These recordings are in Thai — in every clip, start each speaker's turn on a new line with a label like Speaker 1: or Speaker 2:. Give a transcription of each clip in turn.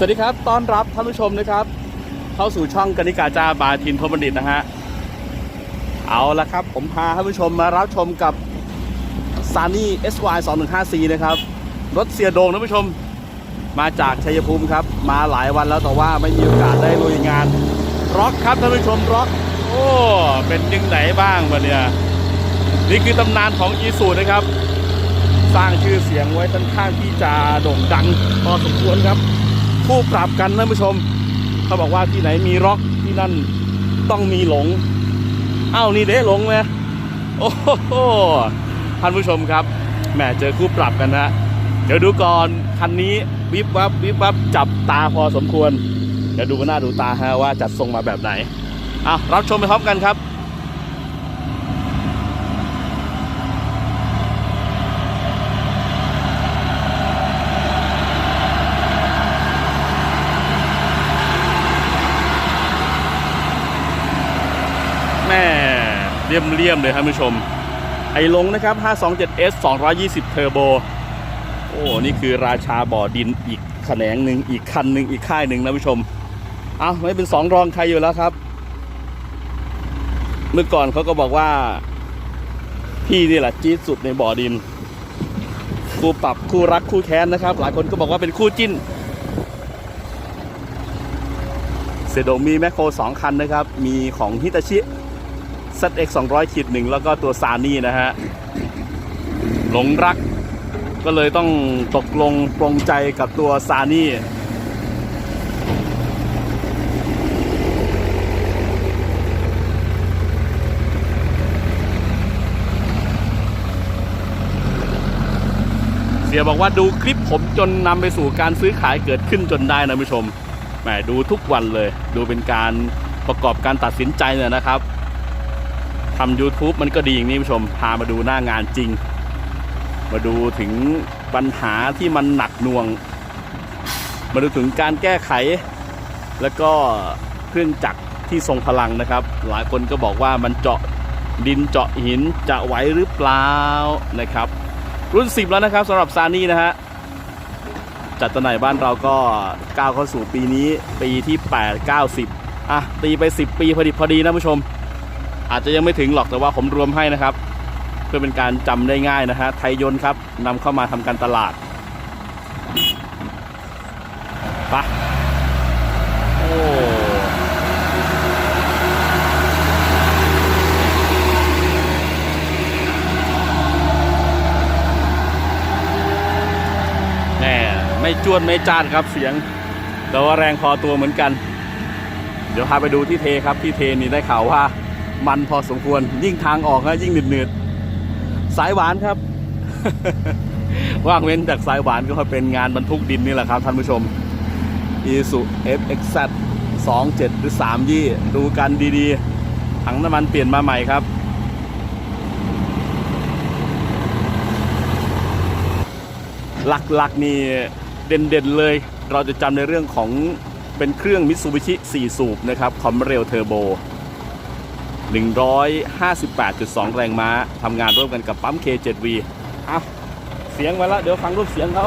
Speaker 1: สวัสดีครับ ต้อนรับท่านผู้ชมนะครับ เข้าสู่ช่องกนิกาจาบาทินทบัณฑิตนะฮะ เอาละครับ ผมพาท่านผู้ชมมารับชมกับ s u n n y SY 215C นะครับ รถเสียโดงท่านผู้ชม มาจากชัยภูมิครับ มาหลายวันแล้วแต่ว่าไม่มีโอกาสได้ลุยงานร็อกครับท่านผู้ชมร็อกโอ้เป็นยังไหนบ้างวะเนี่ยนี่คือตำนานของอีสูนะครับ สร้างชื่อเสียงไว้ค่อนข้างที่จะโด่งดังพอสมควรครับ คู่ปรับกันท่านผู้ชม เขาบอกว่าที่ไหนมีร็อกที่นั่นต้องมีหลง เอ้านี่เด้หลงเลยโอ้โหท่านผู้ชมครับแหมเจอคู่ปรับกันนะเดี๋ยวดูก่อนคันนี้วิบวับวิบวับจับตาพอสมควร เดี๋ยวดูหน้าดูตาฮะว่าจัดทรงมาแบบไหนอะรับชมไปพร้อมกันครับ แม่ เลี่ยมๆเลยท่านผู้ชม ไอ้ลงนะครับ 527S 220 เทอร์โบ โอ้ นี่คือราชาบ่อดินอีกแขนงหนึ่งอีกคันหนึ่งอีกค่ายหนึ่งนะผู้ชม เอาไม่เป็นสองรองใครอยู่แล้วครับ เมื่อก่อนเขาก็บอกว่า พี่นี่แหละจี๊ดสุดในบ่อดิน คู่ปรับคู่รักคู่แค้นนะครับ หลายคนก็บอกว่าเป็นคู่จิ้นเซโดมีแมคโครสองคันนะครับ มีของฮิตาชิ ZX 200ขีดหนึ่งแล้วก็ตัวซานี่นะฮะ หลงรักก็เลยต้องตกลงปรงใจกับตัวซานี่เสียบอกว่าดูคลิปผมจนนำไปสู่การซื้อขายเกิดขึ้นจนได้นะผู้ชม แหมดูทุกวันเลย ดูเป็นการประกอบการตัดสินใจเนี่ยนะครับ ทำ YouTube มันก็ดีอย่างนี้ผู้ชม พามาดูหน้างานจริง มาดูถึงปัญหาที่มันหนักหน่วง มาดูถึงการแก้ไข แล้วก็เครื่องจักรที่ทรงพลังนะครับ หลายคนก็บอกว่ามันเจาะดินเจาะหินจะไหวหรือเปล่านะครับ รุ่น 10 แล้วนะครับสำหรับซานี่นะฮะจัดจำหน่ายบ้านเราก็ก้าวเข้าสู่ปีนี้ปีที่ 8 9 10อะตีไป 10 ปีพอดีพอดีนะผู้ชม อาจจะยังไม่ถึงหรอกแต่ว่าผมรวมให้นะครับ เพื่อเป็นการจำได้ง่ายนะฮะไทยยนต์ครับนำเข้ามาทำการตลาดปะโอ้แน่ไม่จวนไม่จานครับเสียง แต่ว่าแรงพอตัวเหมือนกัน เดี๋ยวพาไปดูที่เทครับที่เทนี่ได้ข่าวว่า มันพอสมควร ยิ่งทางออกนะยิ่งหนืดๆสายหวานครับ ว่างเว้นจากสายหวานก็มาเป็นงานบรรทุกดินนี่แหละครับท่านผู้ชม i s u FXZ 27หรือ3ยี่ ดูกันดีๆ ถังน้ำมันเปลี่ยนมาใหม่ครับ หลักๆนี่เด่นๆเลย เราจะจำในเรื่องของเป็นเครื่องมิตซูบิชิ4สูบนะครับคอมเรลเทอร์โบ 158.2 แรงม้าทำงานร่วมกันกับปั๊ม K7V อะเสียงไว้แล้วเดี๋ยวฟังรูปเสียงเขา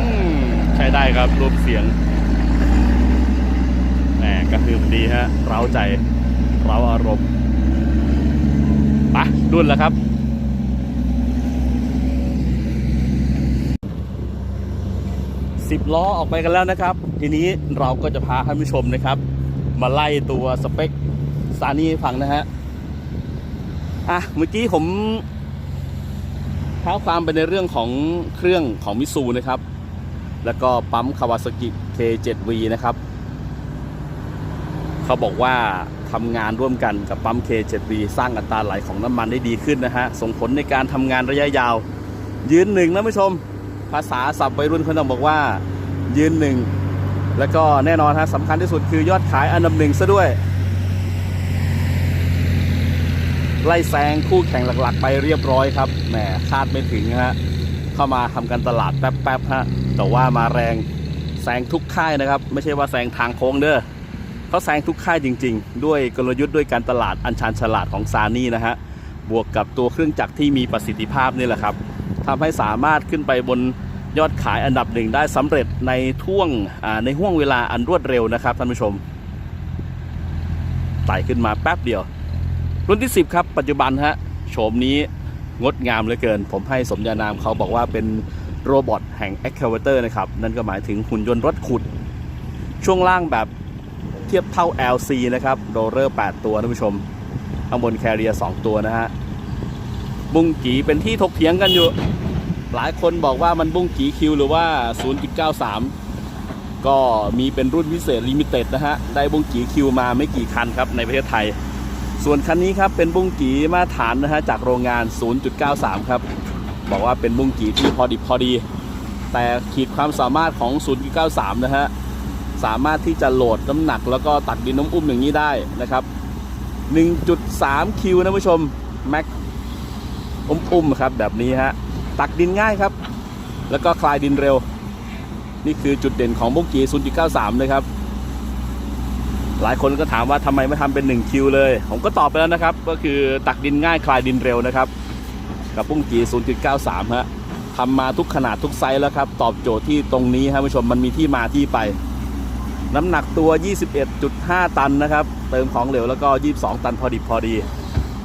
Speaker 1: อืมใช้ได้ครับรูปเสียง กระคือมันดีฮะเร้าใจเร้าอารมณ์ไปะดุนแล้วครับสิบล้อออกไปกันแล้วนะครับ ทีนี้เราก็จะพาท่านผู้ชมนะครับ มาไล่ตัวสเปคซานี่ฟังนะฮะอะเมื่อกี้ผมท้าความไปในเรื่องของเครื่องของมิซูนะครับ แล้วก็ปั๊มคาวาซากิ K7V นะครับ เขาบอกว่าทำงานร่วมกันกับปั๊ม K7V สร้างอัตราไหลของน้ำมันได้ดีขึ้นนะฮะ ส่งผลในการทำงานระยะยาว ยืนหนึ่งนะผู้ชม ภาษาศัพท์วัยรุ่นเขาต้องบอกว่า ยืนหนึ่ง แล้วก็แน่นอนฮะสำคัญที่สุดคือยอดขายอันดับหนึ่งซะด้วย ไล่แซงคู่แข่งหลักๆ ไปเรียบร้อยครับ แหมคาดไม่ถึงฮะ เข้ามาทำการตลาดแป๊บๆฮะ แต่ว่ามาแรงแซงทุกค่ายนะครับ ไม่ใช่ว่าแซงทางโค้งเด้อ เขาแซงทุกค่ายจริง ๆ ด้วยกลยุทธ์ด้วยการตลาดอันชานฉลาดของซานี่นะฮะบวกกับตัวเครื่องจักรที่มีประสิทธิภาพนี่แหละครับทำให้สามารถขึ้นไปบนยอดขายอันดับหนึ่งได้สำเร็จในท่วงในห่วงเวลาอันรวดเร็วนะครับท่านผู้ชมไต่ขึ้นมาแป๊บเดียว รุ่นที่ 10 ครับปัจจุบันฮะโฉมนี้งดงามเหลือเกิน ผมให้สมญานามเขาบอกว่าเป็นโรบอทแห่ง e x c a v a t o r นะครับ นั่นก็หมายถึงหุ่นยนต์รถขุด ช่วงล่างแบบ เทียบเท่า LC นะครับโรเลอร์ 8 ตัวท่านผู้ชม ข้างบนแคเรีย 2 ตัวนะฮะ บุ้งกีเป็นที่ถกเถียงกันอยู่ หลายคนบอกว่ามันบุ้งกีคิวหรือว่า 0.93 ก็มีเป็นรุ่นพิเศษลิมิเต็ดนะฮะ ได้บุ้งกีคิวมาไม่กี่คันครับในประเทศไทย ส่วนคันนี้ครับเป็นบุ้งกีมาตรฐานนะฮะจากโรงงาน 0.93 ครับ บอกว่าเป็นบุ้งกีที่พอดิบพอดี แต่ขีดความสามารถของ 0.93 นะฮะ สามารถที่จะโหลดน้ำหนัก แล้วก็ตักดินน้ำอุ้มอย่างนี้ได้นะครับ 1.3 คิวนะผู้ชมแม็กอุ้มๆครับแบบนี้ฮะตักดินง่ายครับ แล้วก็คลายดินเร็ว นี่คือจุดเด่นของบุ้งกี0.93 นะครับ หลายคนก็ถามว่าทำไมไม่ทำเป็น 1 คิวเลย ผมก็ตอบไปแล้วนะครับ ก็คือตักดินง่ายคลายดินเร็วนะครับ กับปุ้งกี0.93 ฮะทำมาทุกขนาดทุกไซส์แล้วครับ ตอบโจทย์ที่ตรงนี้ครับผู้ชมมันมีที่มาที่ไป น้ำหนักตัว 21.5 ตันนะครับ เติมของเหลวแล้วก็ 22 ตันพอดีพอดี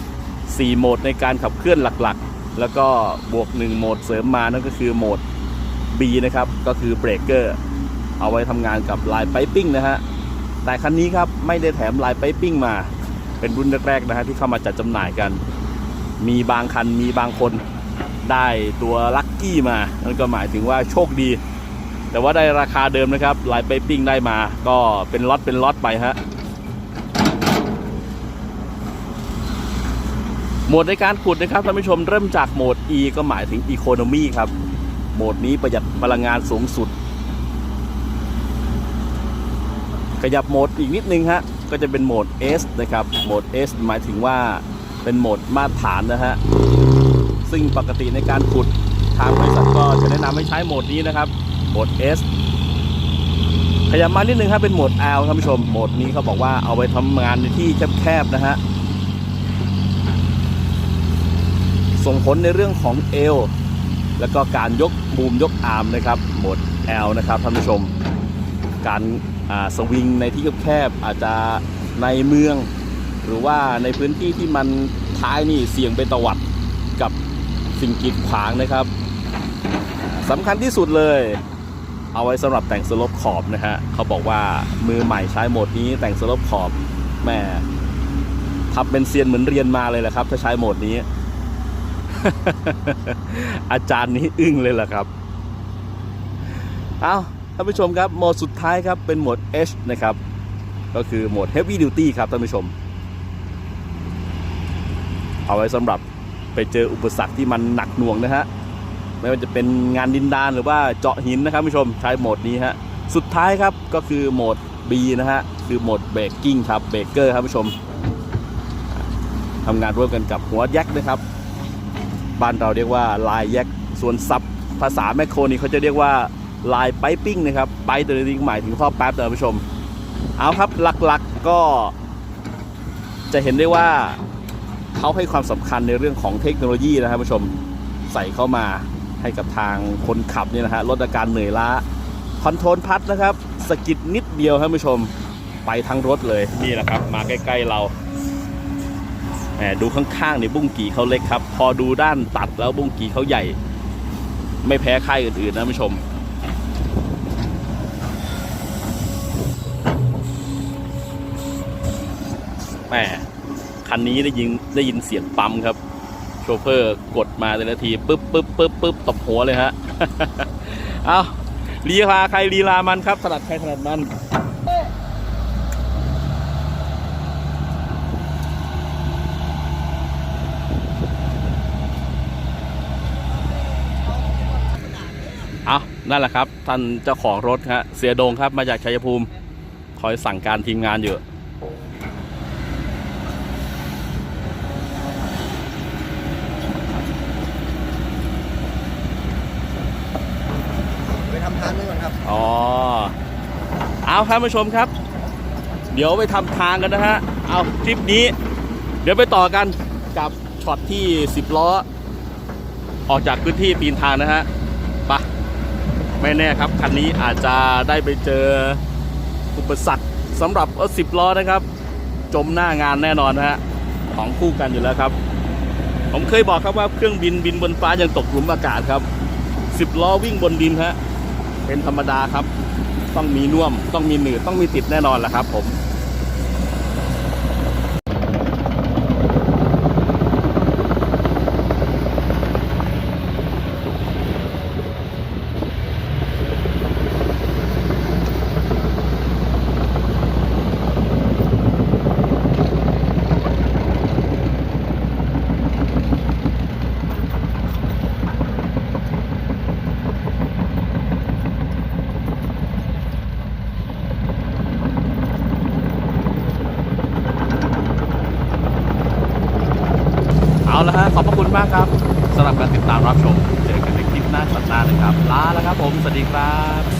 Speaker 1: 4 โหมดในการขับเคลื่อนหลักๆ แล้วก็บวก 1 โหมดเสริมมานั่นก็คือโหมด B นะครับ ก็คือเบรกเกอร์เอาไว้ทำงานกับลายไพปิ้งนะฮะ แต่คันนี้ครับไม่ได้แถมลายไพปิ้งมา เป็นรุ่นแรกๆนะฮะที่เข้ามาจัดจำหน่ายกัน มีบางคันมีบางคนได้ตัวลัคกี้มา นั่นก็หมายถึงว่าโชคดี แต่ว่าได้ราคาเดิมนะครับลายไพปิ้งได้มา ก็เป็นล็อตเป็นล็อตไปฮะโหมดในการขุดนะครับท่านผู้ชมเริ่มจากโหมด E ก็หมายถึง Economy ครับ โหมดนี้ประหยัดพลังงานสูงสุด ขยับโหมดอีกนิดนึงฮะก็จะเป็นโหมด S นะครับโหมด S หมายถึงว่าเป็นโหมดมาตรฐานนะฮะซึ่งปกติในการขุดทางบริษัทก็จะแนะนำให้ใช้โหมดนี้นะครับ โหมด S ขยับมานิดนึงครับเป็นโหมด L ท่านผู้ชมโหมดนี้เขาบอกว่าเอาไว้ทำงานในที่แคบๆนะฮะส่งผลในเรื่องของเอวแล้วก็การยกบูมยกอาร์มนะครับโหมด L นะครับท่านผู้ชม การสวิงในที่แคบๆอาจจะในเมือง หรือว่าในพื้นที่ที่มันท้ายนี่เสี่ยงเป็นตวัดกับสิ่งกีดขวางนะครับสำคัญที่สุดเลย เอาไว้สำหรับแต่งสลบขอบนะฮะเขาบอกว่ามือใหม่ใช้โหมดนี้แต่งสลบขอบแม่ทับเป็นเซียนเหมือนเรียนมาเลยแหละครับ ถ้าใช้โหมดนี้ อาจารย์นี้อึ้งเลยแหละครับ เอาท่านผู้ชมครับโหมดสุดท้ายครับเป็นโหมด H นะครับ ก็คือโหมด Heavy Duty ครับท่านผู้ชม เอาไว้สำหรับไปเจออุปสรรคที่มันหนักหน่วงนะฮะ ไม่ว่าจะเป็นงานดินดานหรือว่าเจาะหินนะครับผู้ชมใช้โหมดนี้ฮะสุดท้ายครับก็คือโหมด B นะฮะคือโหมดเบรกกิ้งครับเบรกเกอร์ครับผู้ชมทำงานร่วมกันกับหัวแยกนะครับ บ้านเราเรียกว่าลายแยกส่วนซับภาษาแมคโครนี่เขาจะเรียกว่าลายไปปิ้งนะครับไปตัวนี้หมายถึงท่อแป๊บนะผู้ชม เอาครับหลักๆก็จะเห็นได้ว่าเขาให้ความสำคัญในเรื่องของเทคโนโลยีนะครับผู้ชมใส่เข้ามา ให้กับทางคนขับเนี่ยนะฮะลดอาการเหนื่อยล้าคอนโทรลพัดนะครับสกิดนิดเดียวครับผู้ชมไปทั้งรถเลยนี่แหละครับ มาใกล้ ๆเราแหมดูข้างๆนี่บุ้งกีเขาเล็กครับ พอดูด้านตัดแล้วบุ้งกีเขาใหญ่ ไม่แพ้ค่ายอื่นๆนะผู้ชมแหมคันนี้ได้ยินได้ยินเสียงปั๊มครับ โชเฟอร์กดมาแต่ละทีปึ๊บปึ๊บปึ๊บปึ๊บตบหัวเลยฮะ เอาลีลาใครลีลามันครับถนัดใครถนัดมันเอานั่นแหละครับ ท่านเจ้าของรถฮะเสียดงครับมาจากชัยภูมิ คอยสั่งการทีมงานอยู่ อ
Speaker 2: ทางนึงก่ อ๋
Speaker 1: อ เอาครับผู้ชมครับ เดี๋ยวไปทำทางกันนะฮะ เอาทริปนี้ เดี๋ยวไปต่อกันกับช็อตที่ 10 ล้อ ออกจากพื้นที่ปีนทางนะฮะไปะไม่แน่ครับ คันนี้อาจจะได้ไปเจออุปสรรคสำหรับรถ10ล้อนะครับ จมหน้างานแน่นอนนะฮะของคู่กันอยู่แล้วครับ ผมเคยบอกครับว่าเครื่องบินบินบนฟ้ายังตกหลุมอากาศครับ10ล้อวิ่งบนดินฮะ เป็นธรรมดาครับ ต้องมีน่วมต้องมีหนืดต้องมีติดแน่นอนแหละครับผม ละฮะขอบพระคุณมากครับสำหรับการติดตามรับชม เจอกันในคลิปหน้าสัปดาห์นะครับลาแล้วครับผม สวัสดีครับ